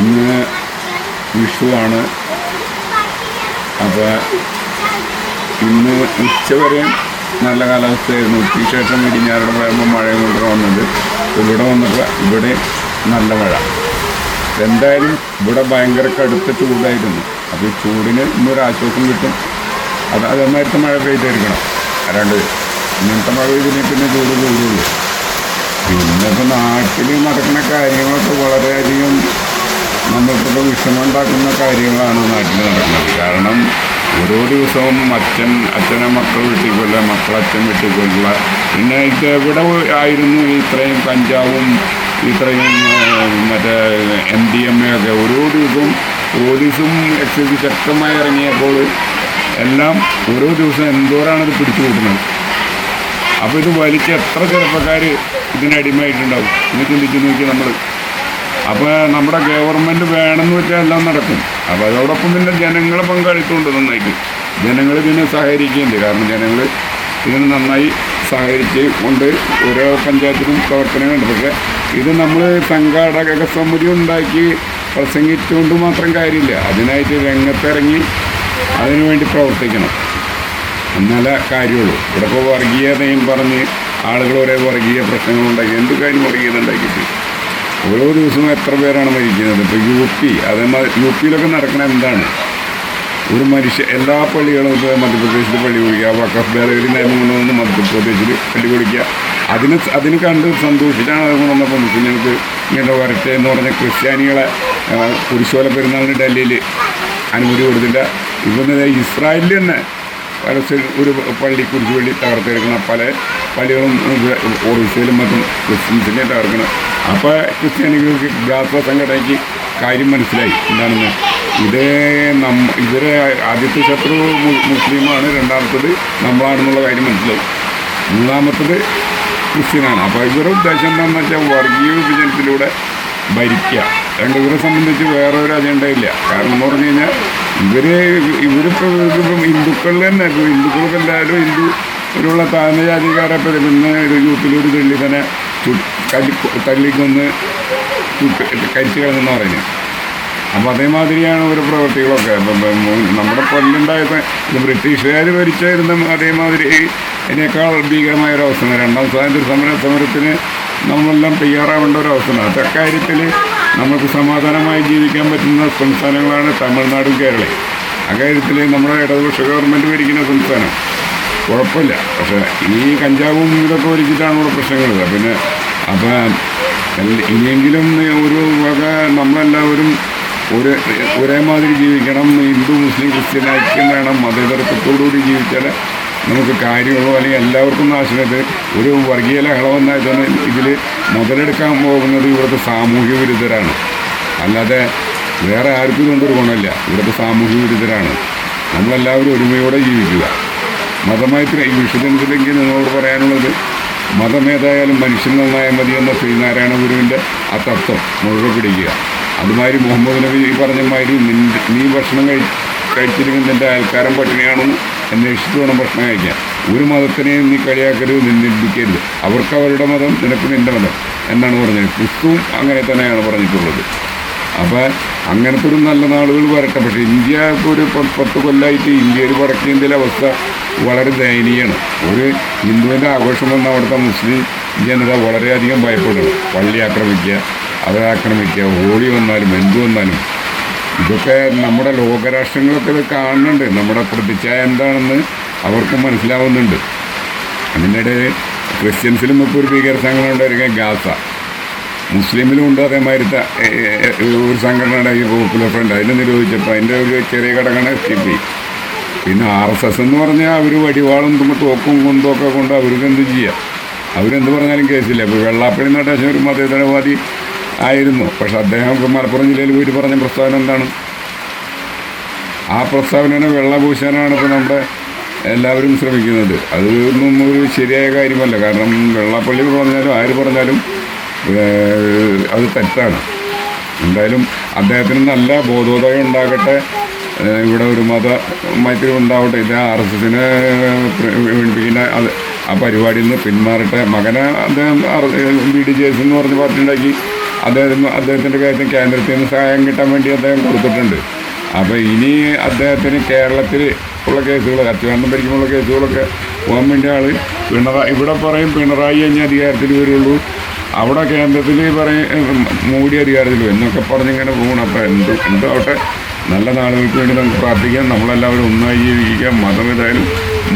ഇന്ന് വിഷുവാണ്. അപ്പോൾ ഇന്ന് ഉച്ചവരെ നല്ല കാലാവസ്ഥയായിരുന്നു. ഉച്ചയ്ക്ക് ശേഷം ഇടിഞ്ഞാറുടെ വരുമ്പോൾ മഴയും കൊണ്ടാണ് വന്നത്. ഇവിടെ വന്നപ്പോൾ ഇവിടെ നല്ല മഴ. എന്തായാലും ഇവിടെ ഭയങ്കര കടുത്ത ചൂടായിരുന്നു. അപ്പോൾ ഈ ചൂടിന് ഇന്നൊരു ആശ്വാസം കിട്ടും. അത് അതേമാതിരത്തെ മഴ പെയ്തിരിക്കണം. അല്ലാണ്ട് ഇങ്ങനത്തെ മഴ പെയ്തിനെ പിന്നെ ചൂട് കൂടുള്ളൂ. പിന്നെ ഇപ്പോൾ നാട്ടിൽ നടക്കുന്ന കാര്യങ്ങളൊക്കെ വളരെയധികം നമ്മൾക്കിപ്പോൾ വിഷമമുണ്ടാക്കുന്ന കാര്യങ്ങളാണ് നാട്ടിൽ നടക്കുന്നത്. കാരണം ഓരോ ദിവസവും അച്ഛൻ അച്ഛനെ മക്കൾ വീട്ടിൽ കൊല്ലുക മക്കൾ അച്ഛൻ വീട്ടിൽ പിന്നെ ഇത് എവിടെ ആയിരുന്നു ഇത്രയും കഞ്ചാവും ഇത്രയും മറ്റേ എം ഡി എം എ ഒക്കെ? ഓരോ ദിവസവും പോലീസും എക്സൈസും ശക്തമായി ഇറങ്ങിയപ്പോൾ എല്ലാം ഓരോ ദിവസം എന്തോരാണ് ഇത് പിടിച്ചു കൂട്ടുന്നത്. അപ്പോൾ ഇത് വലിച്ച് എത്ര ചെറുപ്പക്കാർ ഇതിനടിമയായിട്ടുണ്ടാവും ഇത് ചിന്തിച്ച് നോക്കി നമ്മൾ അപ്പോൾ നമ്മുടെ ഗവൺമെന്റ് വേണമെന്ന് വെച്ചാൽ എല്ലാം നടക്കും. അപ്പോൾ അതോടൊപ്പം പിന്നെ ജനങ്ങളെ പങ്കാളിത്തമുണ്ട് നന്നായിട്ട്. ജനങ്ങൾ ഇതിനെ സഹകരിക്കുന്നുണ്ട്. കാരണം ജനങ്ങൾ ഇതിന് നന്നായി സഹകരിച്ച് കൊണ്ട് ഓരോ പഞ്ചായത്തിനും പ്രവർത്തനങ്ങളുണ്ട്. പക്ഷേ ഇത് നമ്മൾ സംഘാടക സമിതി ഉണ്ടാക്കി പ്രസംഗിച്ചുകൊണ്ട് മാത്രം കാര്യമില്ല. അതിനായിട്ട് രംഗത്തിറങ്ങി അതിനുവേണ്ടി പ്രവർത്തിക്കണം. എന്നാലേ കാര്യമുള്ളൂ. ഇവിടെ ഇപ്പോൾ വർഗീയതയും പറഞ്ഞ് ആളുകൾ ഒരേ വർഗീയ പ്രശ്നങ്ങളുണ്ടാക്കി എന്ത് കാര്യം വർഗീയത ഉണ്ടാക്കിയിട്ട്? ഓരോ ദിവസവും എത്ര പേരാണ് മരിക്കുന്നത്? ഇപ്പോൾ യു പി അതേമാതിരി യു പിയിലൊക്കെ നടക്കണ എന്താണ്? ഒരു മനുഷ്യ എല്ലാ പള്ളികളും ഇപ്പോൾ മധ്യപ്രദേശിൽ പള്ളി കുടിക്കുക വക്കഫ് ഭേദഗതി നിയമം കൊണ്ടുവന്ന് മധ്യപ്രദേശിൽ പള്ളി കുടിക്കുക അതിന് അതിന് കണ്ട് സന്തോഷിച്ചാണ് അത് കൊണ്ടുവന്നപ്പോൾ മുസ്ലിങ്ങൾക്ക് ഇങ്ങനെ വരട്ടെ എന്ന് പറഞ്ഞ ക്രിസ്ത്യാനികളെ കുരിശോല പെരുന്നാളിന് ഡൽഹിയിൽ അനുമതി കൊടുത്തില്ല. ഇപ്പം ഇസ്രായേലിൽ തന്നെ പരസ്യം ഒരു പള്ളി കുരിശ് പള്ളി തകർത്തെടുക്കുന്ന പല പള്ളികളും ഒറീസയിലും മറ്റും ക്രിസ്ത്യൻസിനെ തകർക്കണം. അപ്പോൾ ക്രിസ്ത്യാനികൾക്ക് ഗാസ സംഘടനയ്ക്ക് കാര്യം മനസ്സിലായി. എന്താണെന്ന്? ഇത് നമ്മ ഇവരെ ആദ്യത്തെ ശത്രു മുസ്ലിമാണ് രണ്ടാമത്തത് നമ്മളാണെന്നുള്ള കാര്യം മനസ്സിലായി. മൂന്നാമത്തത് ക്രിസ്ത്യനാണ്. അപ്പോൾ ഇവരുടെ ഉദ്ദേശം എന്താണെന്ന് വെച്ചാൽ വർഗീയ വിഭജനത്തിലൂടെ ഭരിക്കുക. രണ്ട് സംബന്ധിച്ച് വേറെ ഒരു അജണ്ട ഇല്ല കാരണം എന്ന് പറഞ്ഞു കഴിഞ്ഞാൽ ഇവർ ഇവരിപ്പോൾ ഇപ്പം ഹിന്ദുക്കളിൽ തന്നെ ഹിന്ദുക്കൾക്ക് എല്ലാവരും ഹിന്ദു ഒരുള്ള താഴ്ന്ന ജാതിക്കാരെ ഇപ്പോൾ ഒരു യൂത്തിലൊരു തള്ളി തന്നെ തല്ലി തല്ലിക്കൊന്ന് കരിച്ചു കളഞ്ഞെന്ന് പറഞ്ഞു അപ്പോൾ അതേമാതിരിയാണ് ഓരോ പ്രവൃത്തികളൊക്കെ അപ്പം നമ്മുടെ കൊല്ലുണ്ടായത് ഇത് ബ്രിട്ടീഷുകാർ ഭരിച്ചായിരുന്ന അതേമാതിരി അതിനേക്കാൾ ഭീകരമായ ഒരു അവസ്ഥ രണ്ടാം സ്വാതന്ത്ര്യ സമര സമരത്തിന് നമ്മളെല്ലാം തയ്യാറാവേണ്ട ഒരു അവസ്ഥയാണ് അക്കാര്യത്തിൽ നമുക്ക് സമാധാനമായി ജീവിക്കാൻ പറ്റുന്ന സംസ്ഥാനങ്ങളാണ് തമിഴ്നാടും കേരളയും. അക്കാര്യത്തിൽ നമ്മുടെ ഇടതുപക്ഷ ഗവൺമെന്റ് ഭരിക്കുന്ന സംസ്ഥാനം. കുഴപ്പമില്ല. പക്ഷേ ഈ കഞ്ചാവും ഇതൊക്കെ ഒരുക്കിയിട്ടാണ് ഇവിടെ പ്രശ്നങ്ങൾ. പിന്നെ അപ്പം ഇനിയെങ്കിലും ഒരു വക നമ്മളെല്ലാവരും ഒരു ഒരേമാതിരി ജീവിക്കണം. ഹിന്ദു മുസ്ലിം ക്രിസ്ത്യൻ ഐക്യം വേണം. മതേതരത്വത്തോടുകൂടി ജീവിച്ചാൽ നമുക്ക് കാര്യമുള്ളൂ അല്ലെങ്കിൽ എല്ലാവർക്കും നാശനത്. ഒരു വർഗീയ ലഹള വന്നാൽ തന്നെ ഇതിൽ മുതലെടുക്കാൻ പോകുന്നത് ഇവിടുത്തെ സാമൂഹ്യ വിരുദ്ധരാണ്. അല്ലാതെ വേറെ ആർക്കും ഇതുകൊണ്ടൊരു ഗുണമില്ല. ഇവിടുത്തെ സാമൂഹ്യ വിരുദ്ധരാണ്. നമ്മളെല്ലാവരും ഒരുമയോടെ ജീവിക്കുക. മതമായിട്ട് ഈ വിഷുദിനത്തിലേക്ക് നിങ്ങളോട് പറയാനുള്ളത്? മതമേതായാലും മനുഷ്യൻ നന്നായാൽ മതി എന്ന ശ്രീനാരായണ ഗുരുവിന്റെ ആ തത്വം മുഴുവൻ പിടിക്കുക. അതുമാതിരി മുഹമ്മദ് നബി പറഞ്ഞമാതിരി പറഞ്ഞ മാതിരി നിന്റെ നീ ഭക്ഷണം കഴി കഴിച്ചില്ലെങ്കിൽ നിന്റെ അയൽക്കാരൻ പട്ടിണിയാണെന്ന് അന്വേഷിച്ചിട്ട് വേണം ഭക്ഷണം കഴിക്കാൻ ഒരു മതത്തിനെയും നീ കളിയാക്കരുത് നിന്ദിക്കരുത് അവർക്ക് അവരുടെ മതം നിനക്ക് നിന്റെ മതം എന്നാണ് പറഞ്ഞത്. ക്രിസ്തുവും അങ്ങനെ തന്നെയാണ് പറഞ്ഞിട്ടുള്ളത്. അപ്പോൾ അങ്ങനത്തെ ഒരു നല്ല നാളുകൾ വരട്ടെ. പക്ഷേ ഇന്ത്യ ഇപ്പോൾ ഒരു പത്ത് കൊല്ലമായിട്ട് ഇന്ത്യയിൽ വടക്കേ ഇന്ത്യയിലെ അവസ്ഥ വളരെ ദയനീയമാണ്. ഒരു ഹിന്ദുവിന്റെ ആഘോഷം വന്ന അവിടുത്തെ മുസ്ലിം ജനത വളരെയധികം ഭയപ്പെടുന്നു. പള്ളി ആക്രമിക്കുക അവരെ ആക്രമിക്കുക ഹോളി വന്നാലും എന്തു വന്നാലും ഇതൊക്കെ നമ്മുടെ ലോകരാഷ്ട്രങ്ങളൊക്കെ ഇത് കാണുന്നുണ്ട്. നമ്മുടെ പ്രതിച്ഛായ എന്താണെന്ന് അവർക്ക് മനസ്സിലാവുന്നുണ്ട്. അതിനിടെ ക്രിസ്ത്യൻസിലും ഇപ്പോൾ ഒരു ഭീകര സംഘടന ഉണ്ടായിരിക്കും ഗാസ. മുസ്ലിമിലും ഉണ്ട് അതേമാതിരി ഒരു സംഘടന ഈ പോപ്പുലർ ഫ്രണ്ട്. അതിനെ നിരോധിച്ചപ്പോൾ അതിന്റെ ഒരു ചെറിയ ഘടകമാണ് എസ് ടി പി. പിന്നെ ആർ എസ് എസ് എന്ന് പറഞ്ഞാൽ അവർ വടിവാളും തോക്കും കുന്തമൊക്കെ കൊണ്ട് അവർക്ക് എന്ത് ചെയ്യുക അവരെന്ത് പറഞ്ഞാലും കേസില്ല. ഇപ്പോൾ വെള്ളാപ്പള്ളി നടേശൻ ഒരു മതേതരവാദി ആയിരുന്നു. പക്ഷെ അദ്ദേഹം മലപ്പുറം ജില്ലയിൽ പോയിട്ട് പറഞ്ഞ പ്രസ്താവന എന്താണ്? ആ പ്രസ്താവനയാണ് വെള്ളപൂശാനാണ് ഇപ്പോൾ നമ്മുടെ എല്ലാവരും ശ്രമിക്കുന്നത്. അതൊന്നും ഒരു ശരിയായ കാര്യമല്ല. കാരണം വെള്ളപ്പള്ളി പറഞ്ഞാലും ആര് പറഞ്ഞാലും അത് തെറ്റാണ്. എന്തായാലും അദ്ദേഹത്തിന് നല്ല ബോധോദയം ഉണ്ടാകട്ടെ. ഇവിടെ ഒരു മത മൈത്രി ഉണ്ടാവട്ടെ. ഇത് ആർ എസ് എസിനെ വീണിപ്പിക്കുന്ന അത് ആ പരിപാടിയിൽ നിന്ന് പിന്മാറട്ടെ. മകനെ അദ്ദേഹം ബി ഡി. ജെ. എസ് എന്ന് പറഞ്ഞ പാർട്ടി ഉണ്ടാക്കി. അദ്ദേഹത്തിന് അദ്ദേഹത്തിന്റെ കാര്യത്തിൽ കേന്ദ്രത്തിൽ നിന്ന് സഹായം കിട്ടാൻ വേണ്ടി അദ്ദേഹം കൊടുത്തിട്ടുണ്ട്. അപ്പോൾ ഇനി അദ്ദേഹത്തിന് കേരളത്തിൽ ഉള്ള കേസുകൾ അച്യുതാനന്ദൻ ഭരിക്കുമ്പോൾ കേസുകളൊക്കെ പോകാൻ വേണ്ടി ആൾ പിണറായി ഇവിടെ പറയും പിണറായി കഴിഞ്ഞ അധികാരത്തിൽ വരുള്ളൂ. അവിടെ കേന്ദ്രത്തിൽ പറയും മോഡി അധികാരത്തിൽ എന്നൊക്കെ പറഞ്ഞിങ്ങനെ പോകണം അപ്പോൾ എന്ത് എന്താവട്ടെ നല്ല നാളുകൾക്ക് വേണ്ടി നമുക്ക് പ്രാർത്ഥിക്കാം. നമ്മളെല്ലാവരും ഒന്നായി ജീവിക്കാം. മതം ഏതായാലും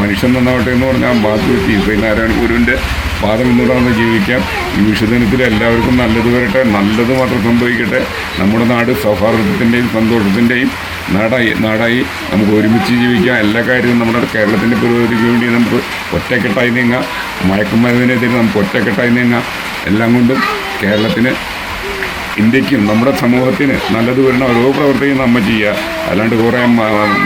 മനുഷ്യൻ നന്നാവട്ടെ എന്ന് പറഞ്ഞാൽ വെച്ച് ശ്രീനാരായണ ഗുരുവിന്റെ പാദം ഇന്നുകൂടാന്ന് ജീവിക്കാം. ഈ വിഷുദിനത്തിൽ എല്ലാവർക്കും നല്ലത് വരട്ടെ. നല്ലത് മാത്രം സംഭവിക്കട്ടെ. നമ്മുടെ നാട് സൗഹാർദ്ദത്തിന്റെയും സന്തോഷത്തിന്റെയും നാടായി നാടായി നമുക്ക് ഒരുമിച്ച് ജീവിക്കാം. എല്ലാ കാര്യവും നമ്മുടെ കേരളത്തിന്റെ പുരോഗതിക്ക് വേണ്ടി നമുക്ക് ഒറ്റക്കെട്ടായി നീങ്ങാം. മയക്കുമരുന്നിനെതിരെ നമുക്ക് ഒറ്റക്കെട്ടായി നീങ്ങാം. എല്ലാം കൊണ്ടും കേരളത്തിന് ഇന്ത്യക്കും നമ്മുടെ സമൂഹത്തിന് നല്ലത് വരുന്ന ഓരോ പ്രവർത്തിയും നമ്മൾ ചെയ്യുക അല്ലാണ്ട് കുറേ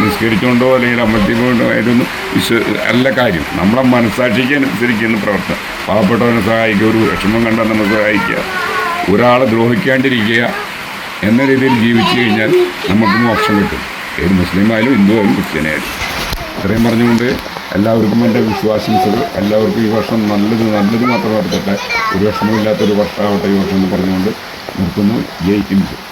നിസ്കരിച്ചുകൊണ്ടോ അല്ലെങ്കിൽ അമ്പലത്തിക്കൊണ്ടോ ആയിട്ടൊന്നും വിശ്വ അല്ല കാര്യം. നമ്മളെ മനസ്സാക്ഷിക്ക് അനുസരിക്കുന്ന പ്രവർത്തനം. പാവപ്പെട്ടവനെ സഹായിക്കുക ഒരു വിഷമം കണ്ടാൽ നമ്മൾ സഹായിക്കുക. ഒരാളെ ദ്രോഹിക്കാണ്ടിരിക്കുക എന്ന രീതിയിൽ ജീവിച്ചു കഴിഞ്ഞാൽ നമുക്ക് മോക്ഷം കിട്ടും. ഏത് മുസ്ലിം ആയാലും ഹിന്ദു ആയാലും ക്രിസ്ത്യനായാലും ഇത്രയും പറഞ്ഞുകൊണ്ട് എല്ലാവർക്കും എന്റെ വിശ്വാസംസകൾ എല്ലാവർക്കും ഈ വർഷം നല്ലത് നല്ലത് മാത്രം നടത്തട്ടെ ഒരു വിഷമമില്ലാത്തൊരു വർഷമാവട്ടെ ഈ വർഷം എന്ന് പറഞ്ഞുകൊണ്ട് наркоман, я этим жив.